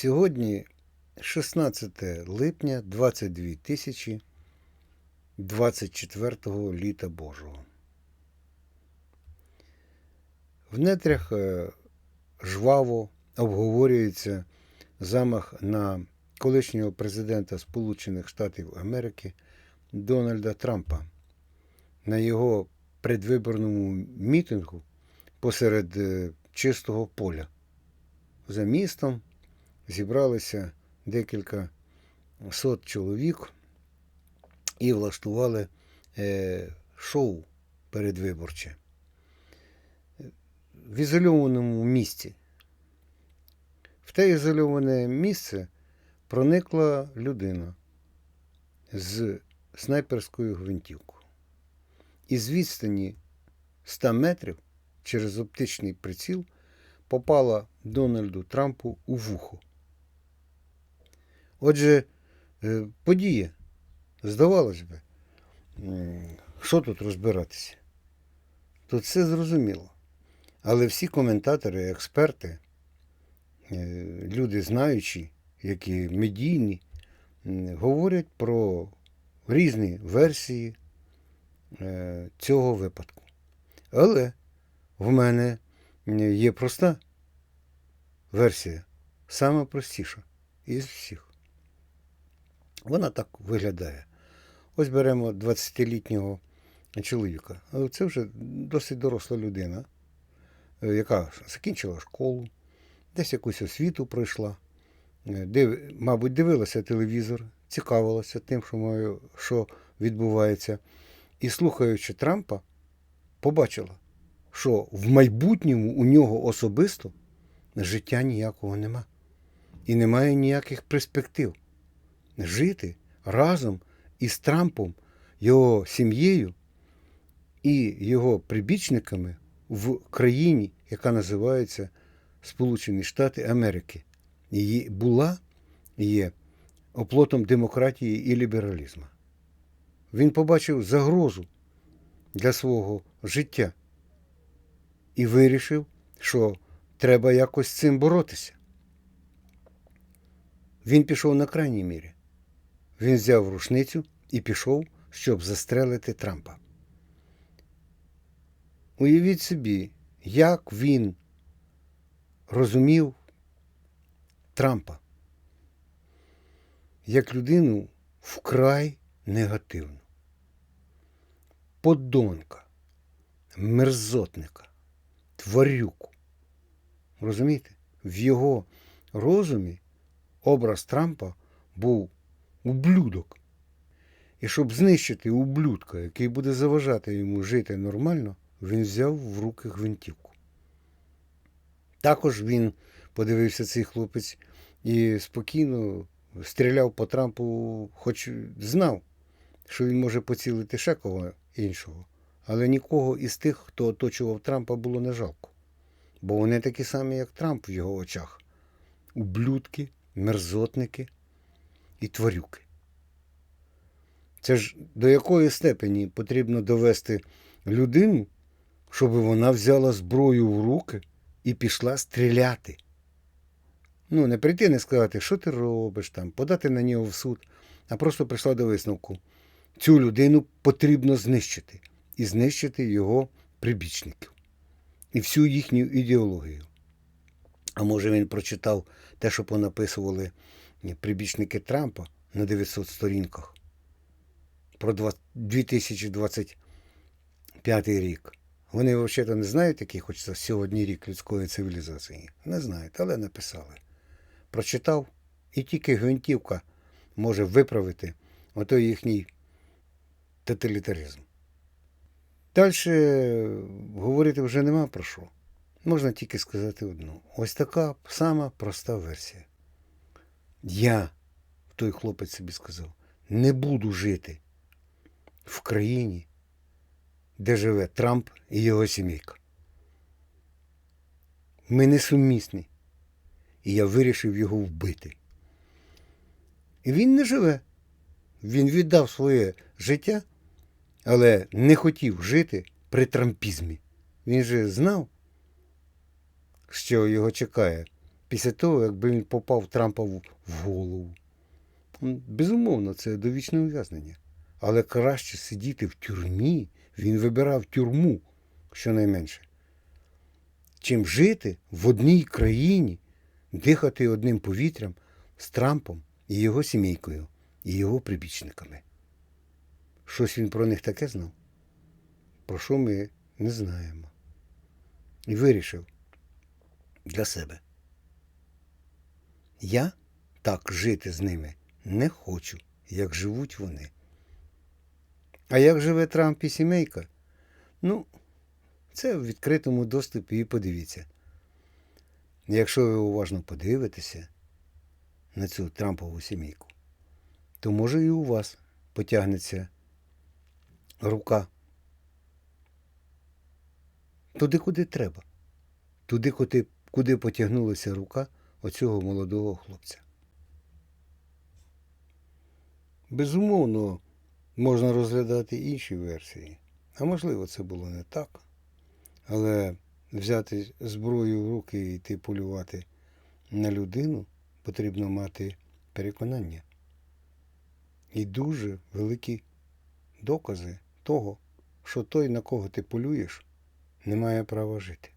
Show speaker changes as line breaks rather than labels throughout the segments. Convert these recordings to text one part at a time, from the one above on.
Сьогодні 16 липня 22 тисячі 24 літа Божого. В нетрях е, жваво обговорюється замах на колишнього президента Сполучених Штатів Америки Дональда Трампа на його предвиборному мітингу посеред е, чистого поля. За містом зібралися декілька сот чоловік і влаштували е, шоу передвиборче в ізольованому місці. В те ізольоване місце проникла людина з снайперською гвинтівкою. І з відстані 100 метрів через оптичний приціл попала Дональду Трампу у вухо. Отже, е, подія, здавалось би, що тут розбиратися? Тут все зрозуміло. Але всі коментатори, експерти, е, люди знаючі, які медійні, говорять про різні версії е, цього випадку. Але в мене є проста версія, сама простіша із всіх. Вона так виглядає. Ось беремо 20-літнього чоловіка. Це вже досить доросла людина, е, яка закінчила школу, десь якусь освіту пройшла, е, див, мабуть, дивилася телевізор, цікавилася тим, що, що відбувається. І слухаючи Трампа, побачила, що в майбутньому у нього особисто життя ніякого нема. І немає ніяких перспектив. Жити разом із Трампом, його сім'єю і його прибічниками в країні, яка називається Сполучені Штати Америки. Її була і є оплотом демократії і лібералізму. Він побачив загрозу для свого життя і вирішив, що треба якось з цим боротися. Він пішов на крайній мірі. Він взяв рушницю і пішов, щоб застрелити Трампа. Уявіть собі, як він розумів Трампа як людину вкрай негативну. Подонка, мерзотника, тварюку. Розумієте? В його розумі образ Трампа був ублюдок. І щоб знищити ублюдка, який буде заважати йому жити нормально, він взяв в руки гвинтівку. Також він подивився цей хлопець і спокійно стріляв по Трампу, хоч знав, що він може поцілити ще кого іншого. Але нікого із тих, хто оточував Трампа, було не жалко. Бо вони такі самі, як Трамп в його очах. Ублюдки, мерзотники і тварюки. Це ж до якої степені потрібно довести людину, щоб вона взяла зброю в руки і пішла стріляти. Ну, не прийти, не сказати, що ти робиш там, подати на нього в суд, а просто прийшла до висновку. Цю людину потрібно знищити і знищити його прибічників і всю їхню ідеологію. А може він прочитав те, що понаписували прибічники Трампа на 900 сторінках про 2025 рік. Вони взагалі не знають, який хоч сьогодні рік людської цивілізації. Не знають, але написали. Прочитав, і тільки гвинтівка може виправити отой їхній тоталітаризм. Далі говорити вже нема про що. Можна тільки сказати одну. Ось така сама проста версія. Я, той хлопець собі сказав, не буду жити в країні, де живе Трамп і його сімейка. Ми несумісні. І я вирішив його вбити. І він не живе. Він віддав своє життя, але не хотів жити при трампізмі. Він же знав, що його чекає після того, якби він попав Трампа в голову. Безумовно, це довічне ув'язнення. Але краще сидіти в тюрмі, він вибирав тюрму, щонайменше, чим жити в одній країні, дихати одним повітрям з Трампом і його сімейкою, і його прибічниками. Щось він про них таке знав, про що ми не знаємо. І вирішив для себе. Я так жити з ними не хочу, як живуть вони. А як живе Трамп і сімейка? Ну, це в відкритому доступі і подивіться. Якщо ви уважно подивитеся на цю Трампову сімейку, то може і у вас потягнеться рука туди, куди треба. Туди, куди, потягнулася рука оцього молодого хлопця. Безумовно, можна розглядати інші версії. А можливо, це було не так. Але взяти зброю в руки і йти полювати на людину потрібно мати переконання. І дуже великі докази того, що той, на кого ти полюєш, не має права жити.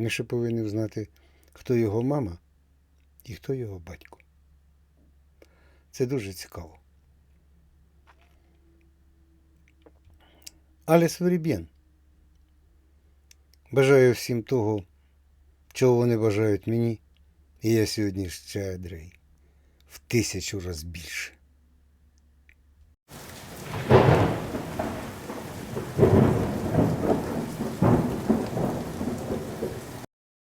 Ми ще повинні знати, хто його мама і хто його батько. Це дуже цікаво. Але Сверіб'єн. Бажаю всім того, чого вони бажають мені, і я сьогодні щедрий в тисячу раз більше.